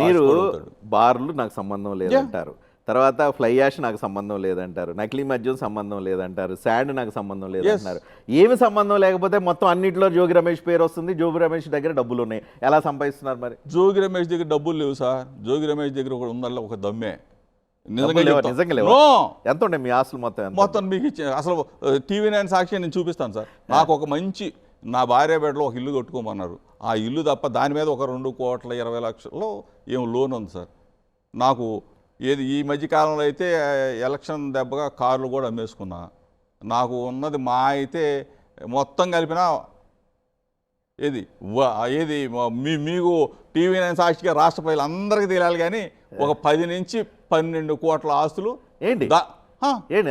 మీరు. బార్లు నాకు సంబంధం లేదంటారు. తర్వాత ఫ్లై యాష్ నాకు సంబంధం లేదంటారు. నకిలీ మద్యం సంబంధం లేదంటారు. శాండ్ నాకు సంబంధం లేదంటారు ఏమి సంబంధం లేకపోతే మొత్తం అన్నింటిలో జోగి రమేష్ పేరు వస్తుంది. జోగి రమేష్ దగ్గర డబ్బులు ఉన్నాయి. ఎలా సంపాదిస్తున్నారు మరి? జోగి రమేష్ దగ్గర డబ్బులు లేవు సార్. జోగి రమేష్ దగ్గర కూడా ఉందల్ల ఒక దమ్మే! ఎంత ఉండే మీ ఆస్తులు మొత్తం మొత్తం మీకు ఇచ్చే అసలు టీవీ నైన్ సాక్షి నేను చూపిస్తాను సార్. నాకు ఒక మంచి నా భార్య బెడ్లో ఒక ఇల్లు కట్టుకోమన్నారు. ఆ ఇల్లు తప్ప దాని మీద ఒక రెండు కోట్ల ఇరవై లక్షల్లో ఏం లోన్ ఉంది సార్? నాకు ఏది ఈ మధ్య కాలంలో అయితే ఎలక్షన్ దెబ్బగా కార్లు కూడా అమ్మేసుకున్నా. నాకు ఉన్నది మా అయితే మొత్తం కలిపిన ఏది ఏది మ- మీకు టీవీ నైన్ సాక్షిగా రాష్ట్ర ప్రజలు అందరికీ తెలియాలి కానీ ఒక పది నుంచి పన్నెండు కోట్ల ఆస్తులు ఏంటి. ఏంటి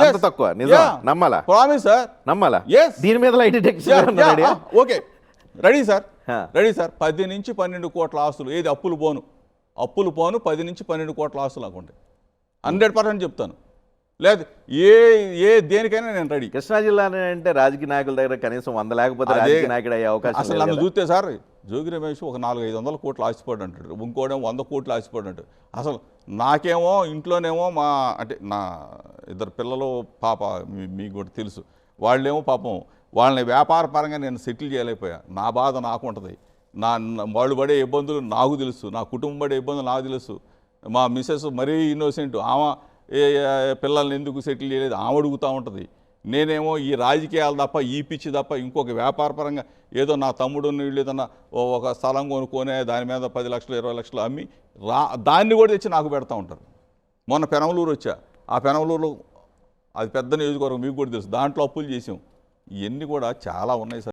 Yes. అంత తక్కువ? నిజం. నమ్మాలా? ప్రామిస్ సార్ నమ్మాలా? Yes. దీని మీద light detection okay ready sir. Ready sir పది నుంచి పన్నెండు కోట్ల ఆస్తులు. ఏది అప్పులు పోను? అప్పులు పోను పది నుంచి పన్నెండు కోట్ల ఆస్తులు అనుకుంటే హండ్రెడ్ పర్సెంట్ చెప్తాను. లేదు ఏ ఏ దేనికైనా నేను రెడీ కృష్ణా జిల్లా అంటే రాజకీయ నాయకుల దగ్గర కనీసం వంద లేకపోతే. రాజకీయ నాయకుడు అయ్యే అవకాశం అసలు నన్ను. చూస్తే సార్ జోగి రమేష్ ఒక నాలుగు ఐదు వందల కోట్లు ఆశపడి అంటాడు ఇంకోడేమో వంద కోట్లు ఆశపడి అంటాడు అసలు నాకేమో ఇంట్లోనేమో మా అంటే నా ఇద్దరు పిల్లలు పాప మీకు కూడా తెలుసు. వాళ్ళేమో పాపం వాళ్ళని వ్యాపార పరంగా నేను సెటిల్ చేయలేకపోయా. నా బాధ నాకు ఉంటుంది. నా వాళ్ళు పడే ఇబ్బందులు నాకు తెలుసు. నా కుటుంబం పడే ఇబ్బందులు నాకు తెలుసు. మా మిస్సెస్ మరీ ఇన్నోసెంట్. ఆమె పిల్లల్ని ఎందుకు సెటిల్ చేయలేదు? ఆమె అడుగుతూ ఉంటుంది. నేనేమో ఈ రాజకీయాలు తప్ప ఈ పిచ్చి తప్ప ఇంకొక వ్యాపారపరంగా ఏదో నా తమ్ముడు వీళ్ళు ఏదన్నా ఓ- ఒక స్థలం కొనుక్కొని దాని మీద పది లక్షలు ఇరవై లక్షలు అమ్మి రా దాన్ని కూడా తెచ్చి నాకు పెడతా ఉంటారు. మొన్న పెనమలూరు వచ్చా. ఆ పెనమలూరులో అది పెద్ద నియోజకవర్గం మీకు కూడా తెలుసు. దాంట్లో అప్పులు చేసాం. ఇవన్నీ కూడా చాలా ఉన్నాయి సార్.